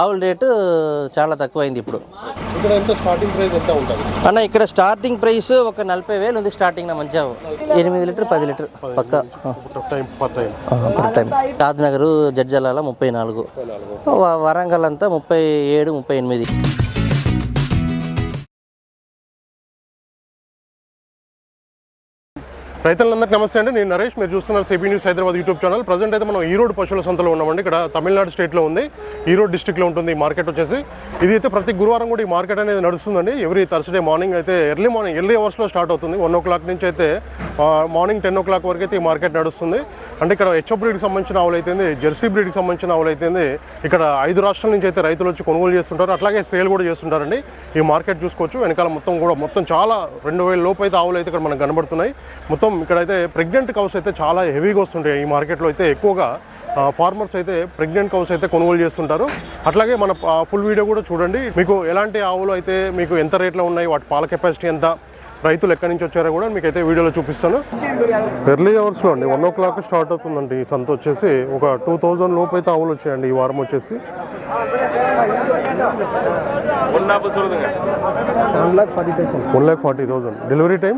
ఆవుల రేటు చాలా తక్కువైంది ఇప్పుడు. ఇక్కడ ఎంత స్టార్టింగ్ ప్రైస్ ఎంత ఉంటుంది? అన్న ఇక్కడ స్టార్టింగ్ ప్రైస్ ఒక నలభై వేలు ఉంది స్టార్టింగ్ నా మంచి ఆవు ఎనిమిది లీటర్ పది లీటర్ పక్క. టైం షాద్నగర్ జడ్జలాల ముప్పై నాలుగు. వరంగల్ అంతా ముప్పై ఏడు ముప్పై ఎనిమిది. రైతులందరికీ నమస్తే అండి. నేను నరేష్. మీరు చూస్తున్నారు CB News Hyderabad YouTube channel. Present అయితే మనం ఈరోడ్ పశువుల సంతలో ఉన్నామండి. ఇక్కడ తమిళనాడు స్టేట్లో ఉంది. ఈరోడ్ డిస్టిక్లో ఉంటుంది. ఈ మార్కెట్ వచ్చేసి. ఇది అయితే ప్రతి గురువారం కూడా ఈ మార్కెట్ అనేది నడుస్తుందండి. ఎవ్రీ థర్స్డే మార్నింగ్ అయితే ఎర్లీ మార్నింగ్ ఎర్లీ అవర్స్లో స్టార్ట్ అవుతుంది. వన్ ఓ క్లాక్ నుంచి అయితే మార్నింగ్ టెన్ ఓ క్లాక్ వరకు అయితే ఈ మార్కెట్ నడుస్తుంది. అంటే ఇక్కడ హెచ్ఓ బ్రీడ్కి సంబంధించిన ఆవులు అయితే జెర్సీ బ్రీడ్కి సంబంధించిన ఆవులు ఇక్కడ ఐదు రాష్ట్రాల నుంచి అయితే రైతులు వచ్చి కొనుగోలు చేస్తుంటారు. అట్లాగే సేల్ కూడా చేస్తుంటారండి. ఈ మార్కెట్ చూసుకోవచ్చు. వెనకాల మొత్తం కూడా మొత్తం చాలా రెండు వేల లోపు అయితే ఆవులు అయితే ఇక్కడ మనకు కనబడుతున్నాయి. మొత్తం ఇక్కడైతే ప్రెగ్నెంట్ కౌస్ అయితే చాలా హెవీగా వస్తుంటాయి. ఈ మార్కెట్లో అయితే ఎక్కువగా ఫార్మర్స్ అయితే ప్రెగ్నెంట్ కౌస్ అయితే కొనుగోలు చేస్తుంటారు. అట్లాగే మన ఫుల్ వీడియో కూడా చూడండి. మీకు ఎలాంటి ఆవులు అయితే మీకు ఎంత రేట్లో ఉన్నాయి వాటి పాల కెపాసిటీ ఎంత రైతులు ఎక్కడి నుంచి వచ్చారో కూడా మీకు అయితే వీడియోలో చూపిస్తాను. ఎర్లీ అవర్స్లో అండి వన్ ఓ క్లాక్ స్టార్ట్ అవుతుందండి ఈ సంత వచ్చేసి. ఒక టూ థౌజండ్ లోపు అయితే ఆవులు వచ్చాయండి ఈ వారం వచ్చేసి. One lakh forty thousand delivery time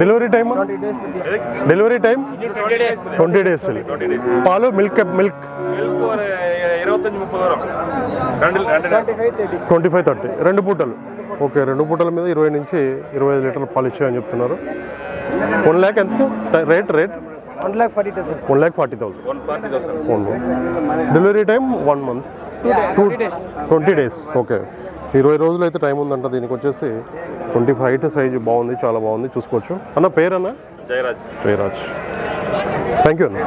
delivery time delivery time twenty days పాలు milk milk twenty five thirty రెండు పూటలు. ఓకే రెండు పూటల మీద ఇరవై నుంచి ఇరవై ఐదు లీటర్లు పాలు ఇచ్చాయని చెప్తున్నారు. వన్ ల్యాక్ ఎంత? Rate rate one lakh forty thousand one lakh forty thousand delivery time one month to twenty days okay ఇరవై రోజులు అయితే టైం ఉందంట దీనికి వచ్చేసి. ట్వంటీ ఫైవ్ సైజ్ సైజు బాగుంది చాలా బాగుంది చూసుకోవచ్చు. అన్న పేరు అన్న జయరాజ్. జయరాజ్. థ్యాంక్ యూ అన్న.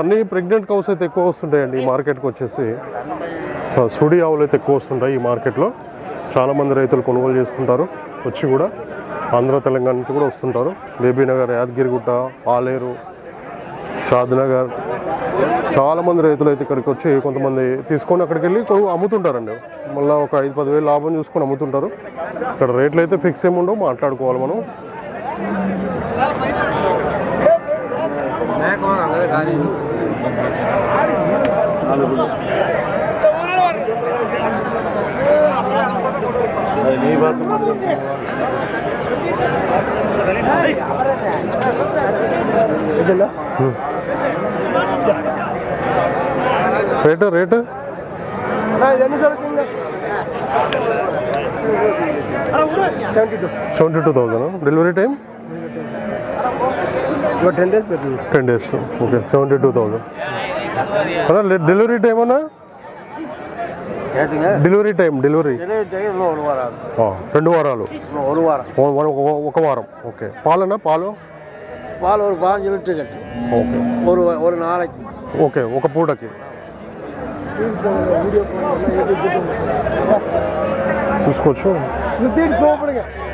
అన్ని ప్రెగ్నెంట్ కౌస్ అయితే ఎక్కువ వస్తుంటాయండి ఈ మార్కెట్కి వచ్చేసి. సుడి ఆవులు అయితే ఎక్కువ వస్తుంటాయి ఈ మార్కెట్లో. చాలామంది రైతులు కొనుగోలు చేస్తుంటారు వచ్చి కూడా. ఆంధ్ర తెలంగాణ నుంచి కూడా వస్తుంటారు. బేబీనగర్ యాదగిరిగుట్ట ఆలేరు షాద్నగర్ చాలామంది రైతులు అయితే ఇక్కడికి వచ్చి కొంతమంది తీసుకొని అక్కడికి వెళ్ళి అమ్ముతుంటారండి. మళ్ళీ ఒక ఐదు పదివేలు లాభం చూసుకొని అమ్ముతుంటారు. ఇక్కడ రేట్లు అయితే ఫిక్స్ ఏమి ఉండవు మాట్లాడుకోవాలి మనం. Rate rate? Seventy two. Thousand delivery time? Ten days ten days. Okay seventy two thousand delivery time అన్నా? Delivery time delivery. రెండు వారాలు. ఒక వారం. ఓకే. పాలనా పాలు? பால் ஒரு பாஞ்சு லிட்டர் கட்டு ఓకే ஒரு ஒரு நாளைக்கு ఓకే ఒక పూటకి చూసుకోవచ్చు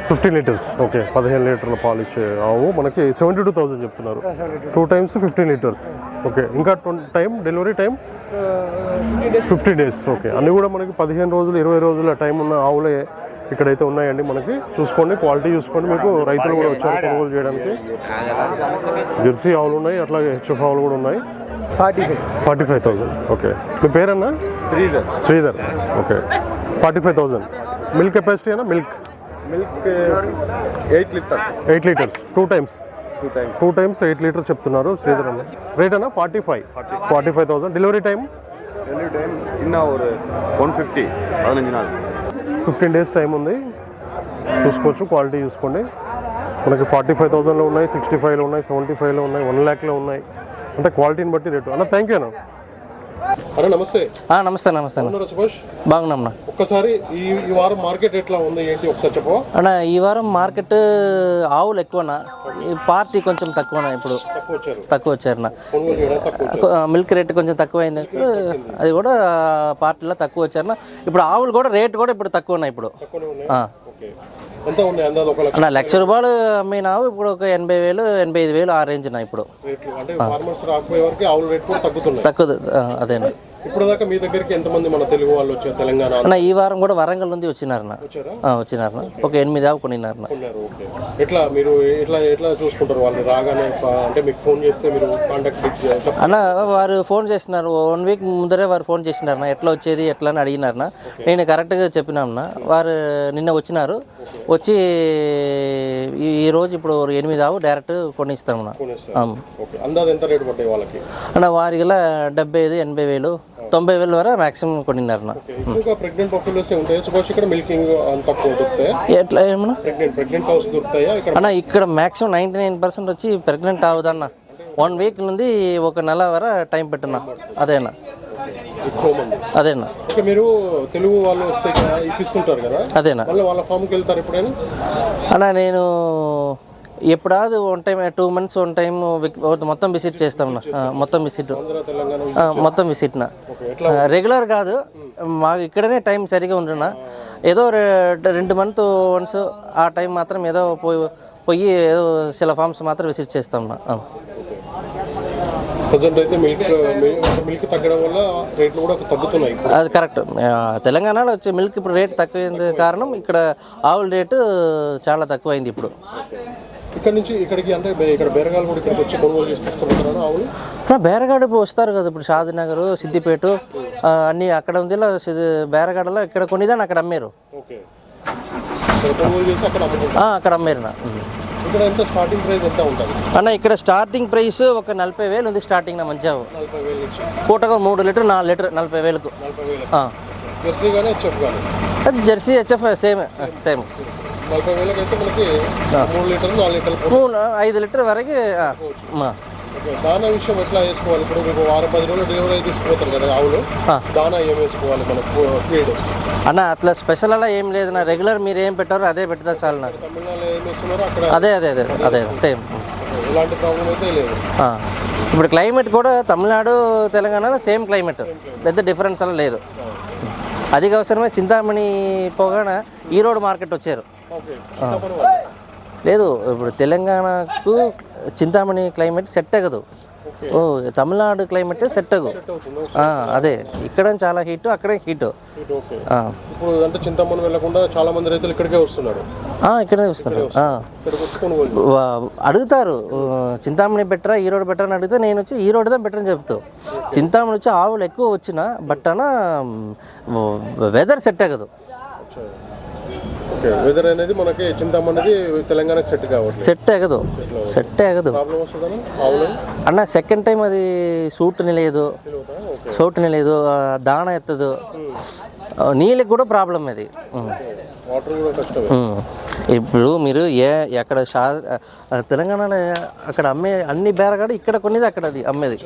ఫిఫ్టీన్ లీటర్స్ ఓకే పదిహేను లీటర్ల పాలు ఇచ్చే ఆవు మనకి సెవెంటీ టూ థౌజండ్ చెప్తున్నారు two times fifteen litres okay ఇంకా time delivery time fifty days okay అన్నీ కూడా మనకి పదిహేను రోజులు ఇరవై రోజుల టైం ఉన్న ఆవులే ఇక్కడైతే ఉన్నాయండి మనకి చూసుకోండి క్వాలిటీ చూసుకోండి మీకు రైతులు కూడా వచ్చారు కొనుగోలు చేయడానికి జెర్సీ ఆవులు ఉన్నాయి అట్లాగే హెచ్ఎఫ్ ఆవులు కూడా ఉన్నాయి forty five forty five thousand okay మీ పేరన్నా Sridhar Sridhar okay forty five thousand milk capacity అన్న milk milk eight litre eight litres two times two times two times eight litres చెప్తున్నారు శ్రీధర్ అన్న రేట్ అన్న forty five forty five thousand delivery time delivery time இன்னும் ஒரு one fifty பதினஞ்சு நாள் fifteen days time ఉంది. చూసుకోవచ్చు క్వాలిటీ చూసుకోండి. మనకి ఫార్టీ ఫైవ్ థౌసండ్లో ఉన్నాయి సిక్స్టీ ఫైవ్లో ఉన్నాయి సెవెంటీ ఫైవ్లో ఉన్నాయి వన్ ల్యాక్లో ఉన్నాయి. అంటే క్వాలిటీని బట్టి రేటు. అన్న థ్యాంక్ యూ అన్న. నమస్తే. నమస్తే నమస్తే సుభాష్? ఒక్కసారి ఈ ఈ వారం మార్కెట్ ఎట్లా ఉంది ఏంటి? ఒకసారి చెప్పవా? అన్న ఈ వారం మార్కెట్ ఆవులు ఎక్కువనా పార్టీ కొంచెం తక్కువనా ఇప్పుడు. తక్కువ వచ్చారు. తక్కువ వచ్చారన్న. తక్కువ మిల్క్ రేట్ కొంచెం తక్కువైంది. అది కూడా పార్టీలో తక్కువ వచ్చారన్న. ఇప్పుడు ఆవులు కూడా రేట్ కూడా ఇప్పుడు తక్కువ ఉన్నాయి. ఇప్పుడు ఎంత ఉన్నాయి ఒక లక్ష? అన్న లక్ష రూపాయలు అమ్మినావు ఇప్పుడు ఒక ఎనభై వేలు ఎనభై ఐదు వేలు ఆ రేంజ్ నా ఇప్పుడు? రేట్లు అంటే ఫార్మర్స్ రాకపోయే వరకు ఆవుల రేట్ కూడా తగ్గుతున్నాయి. తక్కువ అదేనా? ఇప్పుడు దాకా మీ దగ్గరికి ఎంతమంది మన తెలుగు వాళ్ళు వచ్చారు? తెలంగాణ అన్న ఈ వారం కూడా వరంగల్ నుండి వచ్చినారన్న. వచ్చినారన్న. ఒక ఎనిమిది ఆవు కొనినారన్న ఎట్లా మీరు ఎట్లా ఎట్లా చూసుకుంటారు వాళ్ళు? రాగానే అంటే మీకు ఫోన్ చేస్తే మీరు కాంటాక్ట్ అన్న వారు ఫోన్ చేసినారు. వన్ వీక్ ముందరే వారు ఫోన్ చేసినారన్న. ఎట్లా వచ్చేది ఎట్లా అని అడిగినారన్న. నేను కరెక్ట్గా చెప్పినామన్న. వారు నిన్న వచ్చినారు. వచ్చి ఈ- రోజు ఇప్పుడు ఎనిమిది ఆవు డైరెక్ట్ కొనిస్తామన్న. అందాజు ఎంత రేటు పడ్డాయి వాళ్ళకి? అన్న వారికి డెబ్బై ఐదు ఎనభై వేలు తొంభై వేల వరకు ఓకే. ఎక్కువగా ప్రెగ్నెంట్ ఉంటాయి? సుభాష్ ఇక్కడ మిల్కింగ్ అంత తక్కువ దొరుకుతాయా? ఎట్లా ఏమన్నా? ప్రెగ్నెంట్ ప్రెగ్నెంట్ హౌస్ దొరుకుతాయా? ఇక్కడ అన్న ఇక్కడ మ్యాక్సిమం నైంటీ నైన్ పర్సెంట్ వచ్చి ప్రెగ్నెంట్ అవుదన్న వన్ వీక్ నుండి ఒక నెల వర టైం పెట్టినా అదేనా? అదేనా? మీరు తెలుగు వాళ్ళు వస్తే ఇప్పిస్తుంటారు కదా? అదేనా? వాళ్ళ ఫామ్కి వెళ్తారు ఎప్పుడైనా? అన్న నేను ఎప్పుడాది one time two months one time మొత్తం విజిట్ చేస్తామన్నా ఆ, మొత్తం విజిట్ ఆ, మొత్తం ఓకే ఎట్లా రెగ్యులర్ కాదు. మాకు ఇక్కడనే టైం సరిగా ఉంటున్నా ఏదో రెండు మంత్ వన్స్ ఆ టైం మాత్రం ఏదో పోయి పోయి ఏదో చిల ఫామ్స్ మాత్రం విజిట్ చేస్తాం అది కరెక్ట్ తెలంగాణలో వచ్చే మిల్క్ ఇప్పుడు రేట్ తక్కువైంది కారణం ఇక్కడ ఆవుల రేటు చాలా తక్కువైంది ఇప్పుడు. ఇక్కడ నుంచి ఇక్కడికి అంటే ఇక్కడ బేరగాలు కూడా ఇక్కడికి వచ్చి కొనుగోలు చేసి తీసుకుంటున్నారు ఆవులు నా బేరగాడ వస్తారు కదా ఇప్పుడు షాదినగర్ సిద్దిపేట అన్నీ అక్కడ ఉంది బేరగాడలో ఇక్కడ కొనిదాన్ని అక్కడ అమ్మారు. అక్కడ అమ్మారు నా. అన్న ఇక్కడ స్టార్టింగ్ ప్రైస్ ఒక నలభై వేలు ఉంది స్టార్టింగ్ నా మంచిగా. పూటగా మూడు లీటర్ నాలుగు లీటర్ నలభై వేలకు. Jersey HF same same. నలభై వేలకు అయితే మనకి మూడు లీటర్లు నాలుగు లీటర్లు. మూడు ఐదు లీటర్ వరకు దానా విషయం ఎట్లా వేసుకోవాలి? ఇప్పుడు మీకు వారం పది రోజులు డెలివరీ తీసుకుపోతారు కదా ఆవులు. దానా ఏం వేసుకోవాలి మన? ఫీడ్ అన్న అట్లా స్పెషల్ అలా ఏం లేదు నా రెగ్యులర్ మీరు ఏం పెట్టారో అదే పెడతా చాలు నాకు. తమిళనాడులో ఏం వేస్తున్నారో అక్కడ అదే అదే అదే అదే సేమ్ ఎలాంటి ప్రాబ్లం అయితే లేదు. ఇప్పుడు క్లైమేట్ కూడా తమిళనాడు తెలంగాణలో సేమ్ క్లైమేట్ పెద్ద డిఫరెన్స్ అలా లేదు. అధిక అవసరమే చింతామణి పోగాన ఈరోడ్ మార్కెట్ వచ్చారు. లేదు ఇప్పుడు తెలంగాణకు చింతామణి క్లైమేట్ సెట్ అవ్వదు. ఓ తమిళనాడు క్లైమేట్ సెట్ ఆ, అదే. ఇక్కడ చాలా హీట్ అక్కడే హీట్. ఇప్పుడు అంటే చింతమ్మని వెళ్ళకుండా చాలా మంది రైతులు ఇక్కడికే వస్తున్నారు. ఇక్కడే వస్తారు ఆ. ఇక్కడికి వచ్చి కొనుగోలు వా- అడుగుతారు. చింతామణి బెటరా ఈరోడ్ బెటర్ అని అడిగితే నేను వచ్చి ఈరోడ్దే బెటర్ అని చెప్తావు చింతామణి వచ్చి ఆవులు ఎక్కువ వచ్చిన బట్ అన్న వెదర్ సెట్ అవ్వదు. ఓకే వెదర్ అనేది మనకి చింతమ్మ అనేది తెలంగాణకి సెట్ కావచ్చు సెట్ అవ్వదు సెట్ ఆవులు? అన్న సెకండ్ టైం అది సూట్ నిలేదు ఓకే. సూట్ నిలేదు ఆ, దాణ ఎత్తదు. నీళ్ళకి కూడా ప్రాబ్లం అది. ఉమ్. వాటర్ కూడా కష్టమే. ఉమ్. ఇప్పుడు మీరు ఏ ఎక్కడ షా తెలంగాణలో అక్కడ అమ్మే అన్ని బేరగాడు ఇక్కడ కొనేది అక్కడ అది అమ్మేది.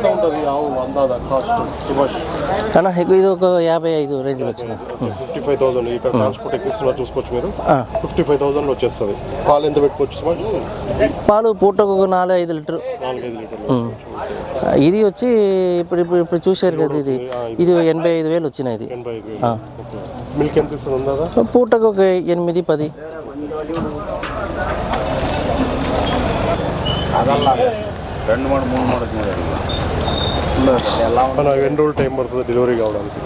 ఎంత ఉంటుంది ఆవు? అందాదా కాస్ట్ సుభాష్? అన్న ఇది ఒక యాభై ఐదు రేంజ్లో వచ్చింది. Fifty five thousand. ఇక్కడ ట్రాన్స్పోర్ట్ ఎక్కిస్తున్నారు చూసుకోవచ్చు మీరు. ఫిఫ్టీ ఫైవ్ థౌసండ్ వచ్చేస్తుంది. పాలు ఎంత పెట్టుకోవచ్చు సుభాష్? పాలు పూటకు ఒక నాలుగు ఐదు లీటర్. నాలుగైదు లీటర్లు. ఉమ్. ఇది వచ్చి ఇప్పుడు ఇప్పుడు ఇప్పుడు చూశారు కదా ఇది. ఇది ఎనభై ఐదు వేలు వచ్చినాయి ఇది. ఐదు మిల్క్ ఎంత ఇస్తుంది ఉందా పూటకు ఒక ఎనిమిది పది. రెండు మూడు మూడు మూడు మన ఎన్ని రోజులు టైం పడుతుంది డెలివరీ కావడానికి.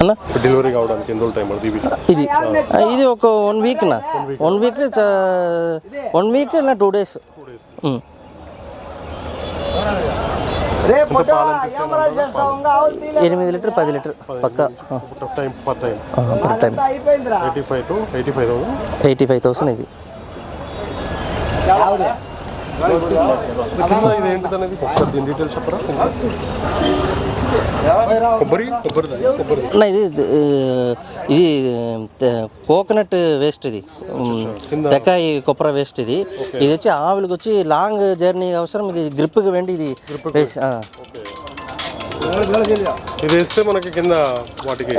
అన్న డెలివరీ కావడానికి ఎన్ని రోజులు టైం పడుతుంది ఇది ఇది ఒక వన్ వీక్ నా. వన్ వీక్ వన్ వీక్ నా టూ డేస్ ఎనిమిది లీటర్ పది లీటర్ పక్క. Time per time. Time. Eighty five to eighty five thousand. Eighty five thousand ఇది. ఇది ఏంటిది అనేది ఒకసారి దీని డీటెయిల్స్ చెప్పరా కొబ్బరి కొబ్బరి కొబ్బరి అన్న ఇది ఇది కోకోనట్ వేస్ట్ ఇది. తెకాయి కొప్పర వేస్ట్ ఇది. ఇది వచ్చి ఆవులకి వచ్చి లాంగ్ జర్నీ అవసరం. ఇది గ్రిప్కి వెండి ఇది. ఇది వేస్తే మనకి కింద వాటికి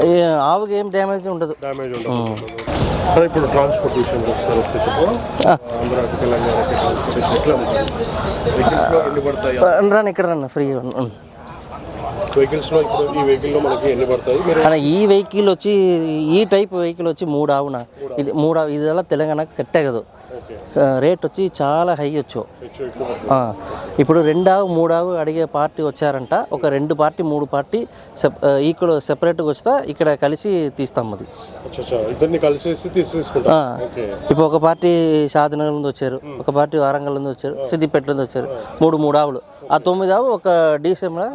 ఆవుకి ఏం డ్యామేజ్ ఉండదు. డ్యామేజ్ ఉండదు. సరే ఇప్పుడు ట్రాన్స్పోర్ట్ ఒకసారి వస్తే ఆంధ్రాకి తెలంగాణకి ట్రాన్స్పోర్టేషన్ ఎట్లా ఉంటుంది? పడతాయి? రాను ఇక్కడ రన్న ఫ్రీ వెహికల్స్లో ఇప్పుడు ఈ వెహికల్లో మనకి ఎన్ని పడుతుంది మీరు అన్న ఈ వెహికల్ వచ్చి ఈ టైప్ వెహికల్ వచ్చి మూడు ఆవున? ఇది మూడు ఆవు ఇదెಲ್ಲ తెలంగాణకు సెట్ అయ్యదు రేట్ వచ్చి చాలా హై వచ్చు ఇప్పుడు రెండావు మూడావు అడిగే పార్టీ వచ్చారంట. ఒక రెండు పార్టీ మూడు పార్టీ సెప్ ఇక్కడ సెపరేట్గా వస్తా ఇక్కడ కలిసి తీస్తాం అది. ఇప్పుడు ఒక పార్టీ షాద్నగర్ నుంచి వచ్చారు ఒక పార్టీ వారంగల్ నుంచి వచ్చారు సిద్దిపేట నుంచి వచ్చారు. మూడు మూడు ఆవులు ఆ తొమ్మిది ఆవు ఒక డీసీఎంలో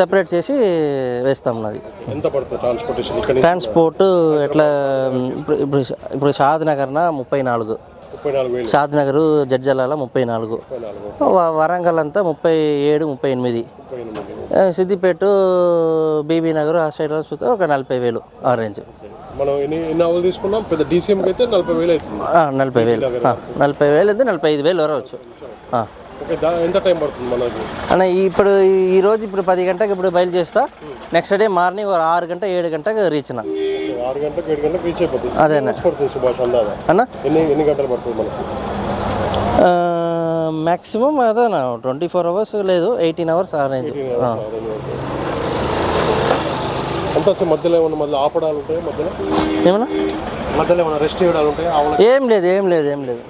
సెపరేట్ చేసి వేస్తాం అది. ట్రాన్స్పోర్ట్ ఎట్లా ఇప్పుడు ఇప్పుడు ఇప్పుడు షాద్నగర్న ముప్పై నాలుగు. షాద్ నగర్ జడ్జలాల ముప్పై నాలుగు. వరంగల్ అంతా ముప్పై ఏడు ముప్పై ఎనిమిది. సిద్దిపేట బీబీ నగర్ ఆ సైడ్ చూస్తే ఒక నలభై వేలు ఆ రేంజ్ మనం ఎన్ని ఎన్ని ఆవులు తీసుకున్నాం? పెద్ద డీసీఎంకి అయితే నలభై వేలు అవుతుంది నలభై వేలు. నలభై వేలు అయితే నలభై ఐదు వేలు వరవచ్చు. ఆ. ఓకే దా ఎంత టైం పడుతుంది మనకి? అన్న ఇప్పుడు ఈ- ఈ రోజు ఇప్పుడు పది గంటలకు ఇప్పుడు బయలు చేస్తా నెక్స్ట్ డే మార్నింగ్ ఆరు గంట ఏడు గంటకు రీచ్ ఆరు గంటలకు ఏడు గంటలకు రీచ్ అయిపోతుంది. అదేనా. పడుతుంది సుభాష్ అందాదా అన్న? ఎన్ని ఎన్ని గంటలు పడుతుంది మనకి? మ్యాక్సిమం అదేనా ట్వంటీ ఫోర్ అవర్స్ లేదు ఎయిటీన్ అవర్స్ ఆ రేంజ్. అంతా అసలు మధ్యలో ఏమన్నా మధ్యలో ఆపడాలు ఉంటాయి మధ్యలో? ఏమన్నా? మధ్యలో ఏమైనా రెస్ట్ చేయడాలు ఉంటాయి? ఆవులకి? ఏం లేదు ఏం లేదు ఏం లేదు.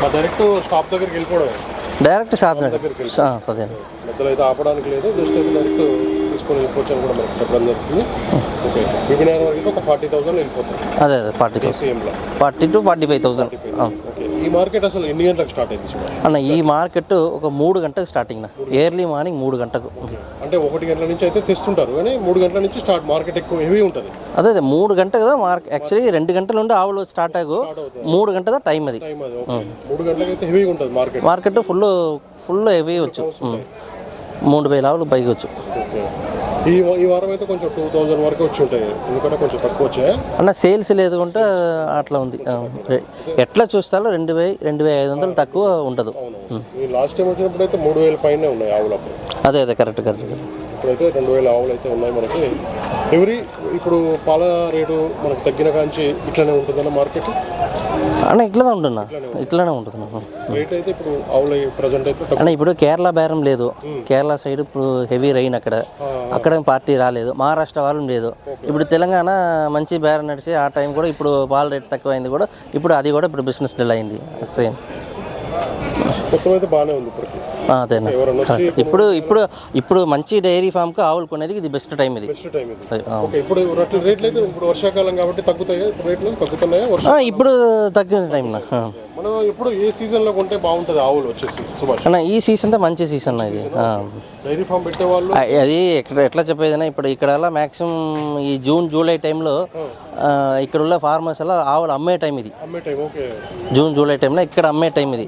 మా డైరెక్ట్ స్టాప్ దగ్గరికి వెళ్ళిపోవడం డైరెక్ట్ ఆ, అదే మధ్యలో అయితే ఆపడానికి లేదు జస్ట్ డైరెక్ట్ తీసుకొని వెళ్ళిపోవచ్చు అని కూడా మనకి చెప్పడం జరుగుతుంది. ఓకే. విభిన్నర వరకు అయితే ఒక ఫార్టీ థౌసండ్ వెళ్ళిపోతుంది అదే అదే forty thousand. Forty to forty five thousand. ఈ మార్కెట్ అసలు ఎన్ని గంటలకు స్టార్ట్ అయింది? అన్న ఈ మార్కెట్ ఒక మూడు గంటకు స్టార్టింగ్ నా ఎర్లీ మార్నింగ్ మూడు గంటకు అంటే ఒకటి గంటల నుంచి అయితే తెస్తుంటారు కానీ మూడు గంటల నుంచి స్టార్ట్ మార్కెట్ ఎక్కువ హెవీ ఉంటుంది. అదే అదే మూడు గంట కదా మార్క్ యాక్చువల్లీ రెండు గంటల నుండి ఆవులు స్టార్ట్ అయ్యో మూడు గంటల టైం అది. టైం అది ఓకే. మూడు గంటలకు అయితే హెవీగా ఉంటుంది market. Market full full heavy వచ్చు. మూడు వేల ఆవులు పైకి వచ్చు. ఈ ఈ వారం అయితే కొంచెం టూ థౌజండ్ వరకు వచ్చి ఉంటాయి. ఎందుకంటే కొంచెం తక్కువ వచ్చాయి. అన్న సేల్స్ లేదుకుంటే అట్లా ఉంది. ఎట్లా చూస్తాలో రెండు వేయి రెండు వేల ఐదు వందలు తక్కువ ఉండదు. ఈ లాస్ట్ టైం వచ్చినప్పుడు అయితే మూడు వేల పైనే ఉన్నాయి ఆవులు అదే అదే కరెక్ట్ కరెక్ట్ ఇప్పుడైతే రెండు వేల ఆవులు అయితే ఉన్నాయి మనకి. ఎవరి ఇప్పుడు పాల రేటు మనకు తగ్గిన కాంచి ఇట్లనే ఉంటుందన్న మార్కెట్. అన్న ఇట్లానే ఉంటున్నా. ఇట్లానే తక్కువ. అన్న ఇప్పుడు కేరళ బేరం లేదు. కేరళ సైడ్ ఇప్పుడు హెవీ రైన్ అక్కడ. అక్కడ పార్టీ రాలేదు. మహారాష్ట్ర వాళ్ళు లేదు. ఇప్పుడు తెలంగాణ మంచి బేరం నడిచి ఆ టైం కూడా ఇప్పుడు పాల రేట్ తక్కువైంది కూడా ఇప్పుడు అది కూడా ఇప్పుడు బిజినెస్ డల్ అయింది. సేమ్ మొత్తం అయితే బాగానే ఉంది అదేనా? ఇప్పుడు ఇప్పుడు ఇప్పుడు మంచి డైరీ ఫామ్కి ఆవులు కొనేది ఇది బెస్ట్ టైం ఇది. ఇప్పుడు రట్లు రేట్లు అయితే ఇప్పుడు వర్షాకాలం కాబట్టి తగ్గుతాయా? ఇప్పుడు రేట్లు తగ్గుతున్నాయా? ఇప్పుడు తగ్గిన టైం. మనం ఎప్పుడు ఏ సీజన్లో కొంటే బాగుంటుంది ఆవులు వచ్చేసి సుభాష్. ఈ సీజన్ మంచి సీజన్ ఇది. డైరీ ఫామ్ అది ఎక్కడ ఎట్లా చెప్పేదైనా ఇప్పుడు ఇక్కడ మ్యాక్సిమం ఈ జూన్ జూలై టైంలో ఇక్కడ ఉన్న ఫార్మర్స్ అలా ఆవులు అమ్మే టైం ఇది. జూన్ జూలై టైంలో ఇక్కడ అమ్మే టైం ఇది.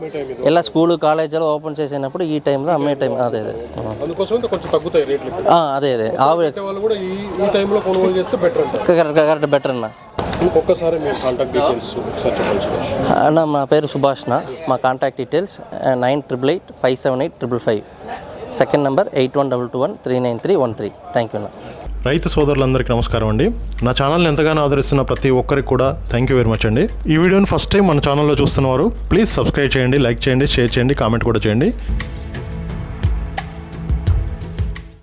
ఇలా స్కూల్ కాలేజీలో ఓపెన్ చేసినప్పుడు ఈ టైంలో అమ్మే టైం అదే అదే. అందుకోసం అయితే కొంచెం తగ్గుతాయి రేట్లు ఇప్పుడు. ఆ, అదే అదే. ఆవు పెట్టే వాళ్ళు కూడా ఈ ఈ టైంలో కొనుగోలు చేస్తే బెటర్ కరెక్ట్ కరెక్ట్ బెటర్ అన్న. ఒక్కసారి మీ కాంటాక్ట్ డీటెయిల్స్ ఒకసారి చెప్పండి. సుభాష్ అన్న మా పేరు సుభాష్న. మా contact details nine triple eight five seven eight triple five second number eight one double two one three nine three one three thank you అన్న. రైతు సోదరులందరికీ నమస్కారం అండి. నా ఛానల్ని ఎంతగానో ఆదరిస్తున్న ప్రతి ఒక్కరికి కూడా థ్యాంక్ యూ వెరీ మచ్ అండి. ఈ వీడియోని ఫస్ట్ టైం మన ఛానల్లో చూస్తున్నవారు ప్లీజ్ సబ్స్క్రైబ్ చేయండి లైక్ చేయండి షేర్ చేయండి కామెంట్ కూడా చేయండి.